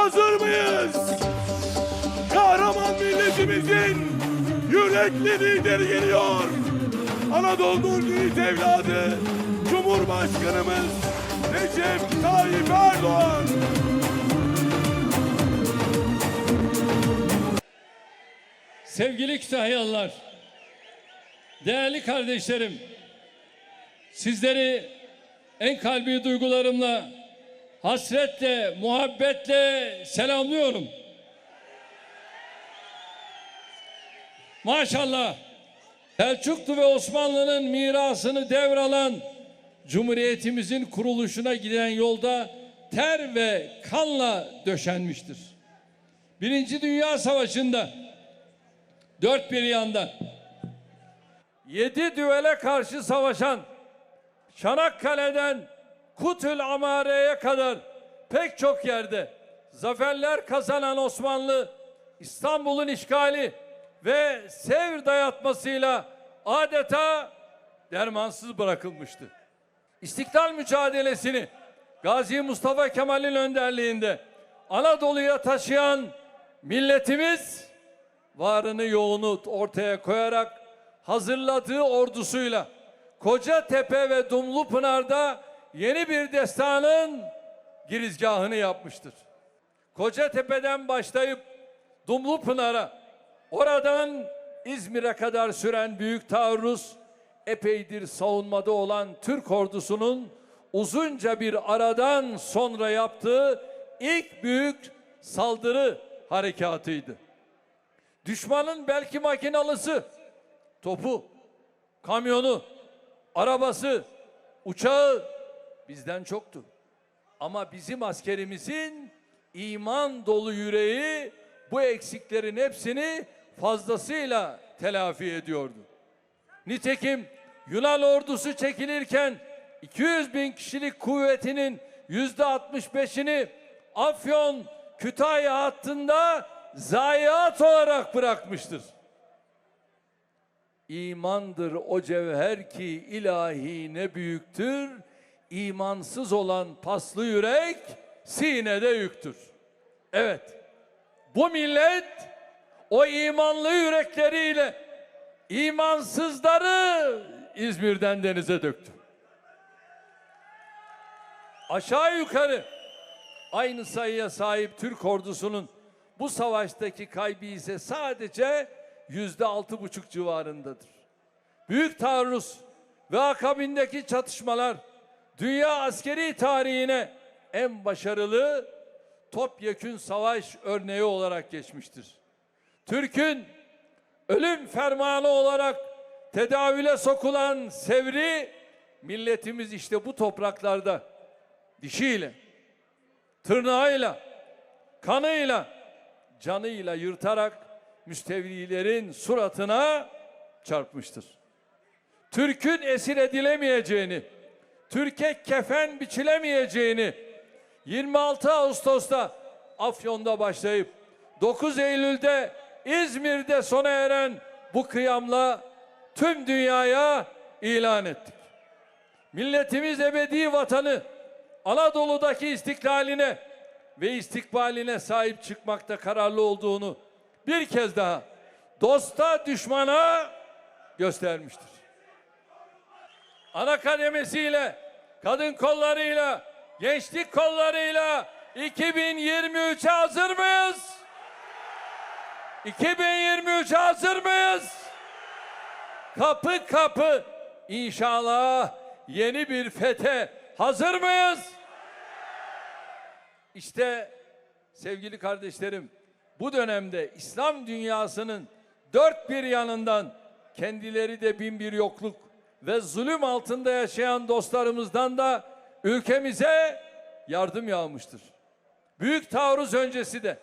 hazır mıyız? Kahraman milletimizin yürekli lideri geliyor. Anadolu'nun yiğit evladı Cumhurbaşkanımız Recep Tayyip Erdoğan. Sevgili Kütahyalılar, değerli kardeşlerim, sizleri en kalbi duygularımla, hasretle, muhabbetle selamlıyorum. Maşallah, Selçuklu ve Osmanlı'nın mirasını devralan Cumhuriyetimizin kuruluşuna giden yolda ter ve kanla döşenmiştir. Birinci Dünya Savaşı'nda dört bir yanda yedi düvele karşı savaşan Çanakkale'den Kutül Amare'ye kadar pek çok yerde zaferler kazanan Osmanlı İstanbul'un işgali ve Sevr dayatmasıyla adeta dermansız bırakılmıştı. İstiklal mücadelesini Gazi Mustafa Kemal'in önderliğinde Anadolu'ya taşıyan milletimiz varını yoğunu ortaya koyarak hazırladığı ordusuyla Kocatepe ve Dumlupınar'da yeni bir destanın girizgahını yapmıştır. Kocatepe'den başlayıp Dumlupınar'a, oradan İzmir'e kadar süren büyük taarruz, epeydir savunmada olan Türk ordusunun uzunca bir aradan sonra yaptığı ilk büyük saldırı harekatıydı. Düşmanın belki makinalısı, topu, kamyonu, arabası, uçağı bizden çoktu. Ama bizim askerimizin iman dolu yüreği bu eksiklerin hepsini fazlasıyla telafi ediyordu. Nitekim Yunan ordusu çekilirken 200 bin kişilik kuvvetinin yüzde 65'ini Afyon Kütahya hattında zayiat olarak bırakmıştır. İmandır o cevher ki ilahi ne büyüktür. İmansız olan paslı yürek sinede yüktür. Evet, bu millet o imanlı yürekleriyle imansızları İzmir'den denize döktü. Aşağı yukarı aynı sayıya sahip Türk ordusunun bu savaştaki kaybı ise sadece yüzde altı buçuk civarındadır. Büyük taarruz ve akabindeki çatışmalar dünya askeri tarihine en başarılı topyekün savaş örneği olarak geçmiştir. Türk'ün ölüm fermanı olarak tedavüle sokulan Sevri milletimiz işte bu topraklarda dişiyle, tırnağıyla, kanıyla, canıyla yırtarak müstevlilerin suratına çarpmıştır. Türk'ün esir edilemeyeceğini, Türkiye kefen biçilemeyeceğini 26 Ağustos'ta Afyon'da başlayıp 9 Eylül'de İzmir'de sona eren bu kıyamla tüm dünyaya ilan ettik. Milletimiz ebedi vatanı Anadolu'daki istiklaline ve istikbaline sahip çıkmakta kararlı olduğunu bir kez daha dosta düşmana göstermiştir. Ana kademesiyle, kadın kollarıyla, gençlik kollarıyla 2023'e hazır mıyız? 2023'e hazır mıyız? Kapı kapı inşallah yeni bir fete hazır mıyız? İşte sevgili kardeşlerim bu dönemde İslam dünyasının dört bir yanından kendileri de bin bir yokluk ve zulüm altında yaşayan dostlarımızdan da ülkemize yardım yağmıştır. Büyük taarruz öncesi de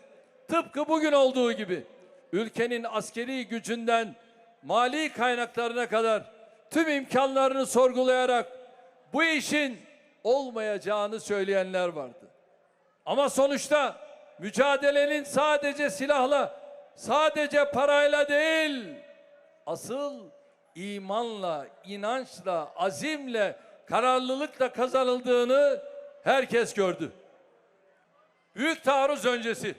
tıpkı bugün olduğu gibi ülkenin askeri gücünden mali kaynaklarına kadar tüm imkanlarını sorgulayarak bu işin olmayacağını söyleyenler vardı. Ama sonuçta mücadelenin sadece silahla, sadece parayla değil, asıl imanla, inançla, azimle, kararlılıkla kazanıldığını herkes gördü. Büyük taarruz öncesi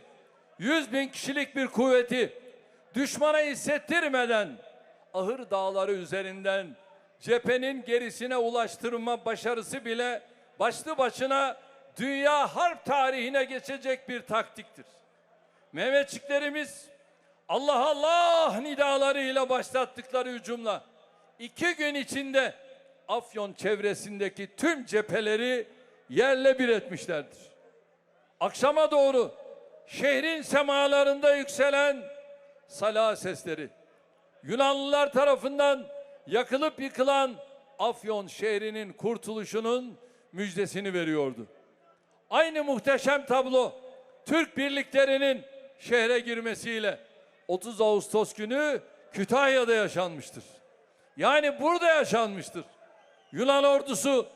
100 bin kişilik bir kuvveti düşmana hissettirmeden ahır dağları üzerinden cephenin gerisine ulaştırma başarısı bile başlı başına dünya harp tarihine geçecek bir taktiktir. Mehmetçiklerimiz Allah Allah nidalarıyla başlattıkları hücumla iki gün içinde Afyon çevresindeki tüm cepheleri yerle bir etmişlerdir. Akşama doğru şehrin semalarında yükselen sala sesleri, Yunanlılar tarafından yakılıp yıkılan Afyon şehrinin kurtuluşunun müjdesini veriyordu. Aynı muhteşem tablo Türk birliklerinin şehre girmesiyle 30 Ağustos günü Kütahya'da yaşanmıştır. Yani burada yaşanmıştır. Yunan ordusu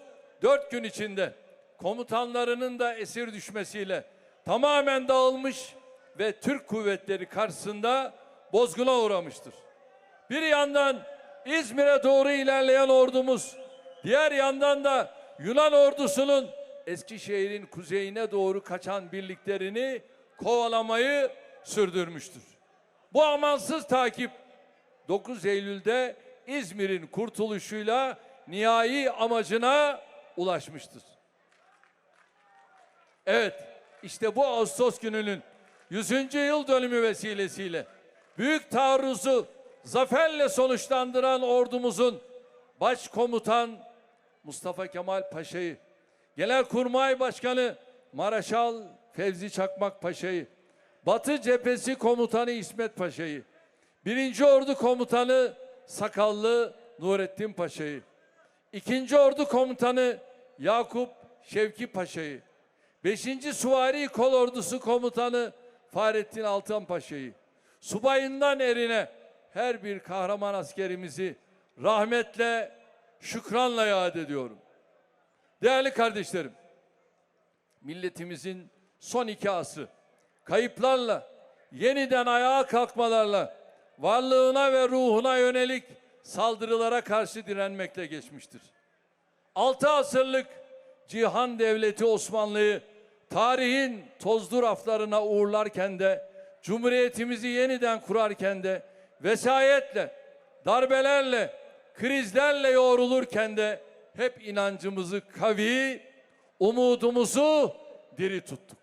dört gün içinde komutanlarının da esir düşmesiyle tamamen dağılmış ve Türk kuvvetleri karşısında bozguna uğramıştır. Bir yandan İzmir'e doğru ilerleyen ordumuz, diğer yandan da Yunan ordusunun Eskişehir'in kuzeyine doğru kaçan birliklerini kovalamayı sürdürmüştür. Bu amansız takip 9 Eylül'de İzmir'in kurtuluşuyla nihai amacına ulaşmıştır. Evet, işte bu Ağustos gününün 100. yıl dönümü vesilesiyle büyük taarruzu zaferle sonuçlandıran ordumuzun başkomutan Mustafa Kemal Paşa'yı, Genelkurmay Başkanı Maraşal Fevzi Çakmak Paşa'yı, Batı Cephesi Komutanı İsmet Paşa'yı, Birinci Ordu Komutanı Sakallı Nurettin Paşa'yı, İkinci Ordu Komutanı Yakup Şevki Paşa'yı, Beşinci Suvari Kol Ordusu Komutanı Fahrettin Altan Paşa'yı, subayından erine her bir kahraman askerimizi rahmetle, şükranla yad ediyorum. Değerli kardeşlerim, milletimizin son iki asrı kayıplarla, yeniden ayağa kalkmalarla, varlığına ve ruhuna yönelik saldırılara karşı direnmekle geçmiştir. Altı asırlık cihan devleti Osmanlı'yı tarihin tozlu raflarına uğurlarken de, Cumhuriyetimizi yeniden kurarken de, vesayetle, darbelerle, krizlerle yoğrulurken de hep inancımızı kavi, umudumuzu diri tuttuk.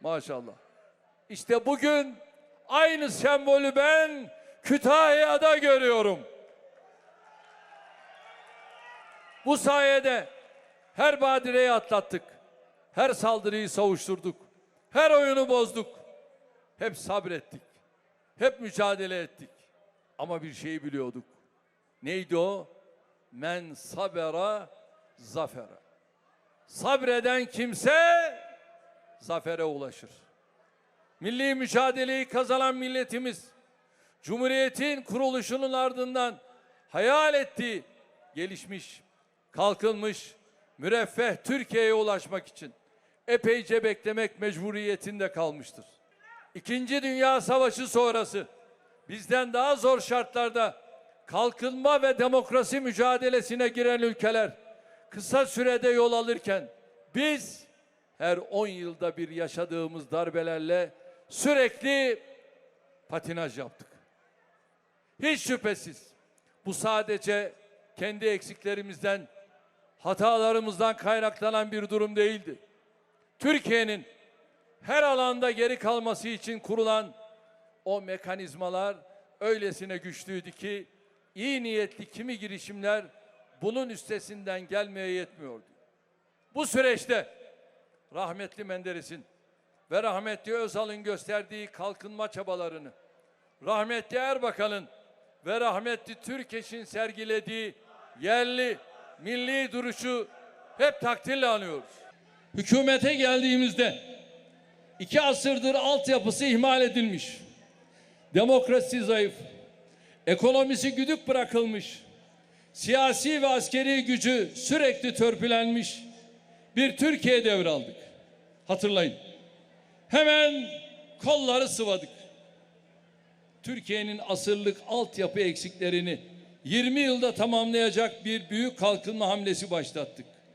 Maşallah. İşte bugün aynı sembolü ben Kütahya'da görüyorum. Bu sayede her badireyi atlattık. Her saldırıyı savuşturduk. Her oyunu bozduk. Hep sabrettik. Hep mücadele ettik. Ama bir şeyi biliyorduk. Neydi o? Men sabera zafera. Sabreden kimse zafere ulaşır. Milli mücadeleyi kazanan milletimiz Cumhuriyetin kuruluşunun ardından hayal ettiği gelişmiş, kalkınmış, müreffeh Türkiye'ye ulaşmak için epeyce beklemek mecburiyetinde kalmıştır. İkinci Dünya Savaşı sonrası bizden daha zor şartlarda kalkınma ve demokrasi mücadelesine giren ülkeler kısa sürede yol alırken biz her 10 yılda bir yaşadığımız darbelerle sürekli patinaj yaptık. Hiç şüphesiz bu sadece kendi eksiklerimizden, hatalarımızdan kaynaklanan bir durum değildi. Türkiye'nin her alanda geri kalması için kurulan o mekanizmalar öylesine güçlüydü ki iyi niyetli kimi girişimler bunun üstesinden gelmeye yetmiyordu. Bu süreçte rahmetli Menderes'in ve rahmetli Özal'ın gösterdiği kalkınma çabalarını, rahmetli Erbakan'ın ve rahmetli Türkeş'in sergilediği yerli, milli duruşu hep takdirle anıyoruz. Hükümete geldiğimizde iki asırdır altyapısı ihmal edilmiş, demokrasi zayıf, ekonomisi güdük bırakılmış, siyasi ve askeri gücü sürekli törpülenmiş bir Türkiye devraldık. Hatırlayın. Hemen kolları sıvadık. Türkiye'nin asırlık altyapı eksiklerini 20 yılda tamamlayacak bir büyük kalkınma hamlesi başlattık.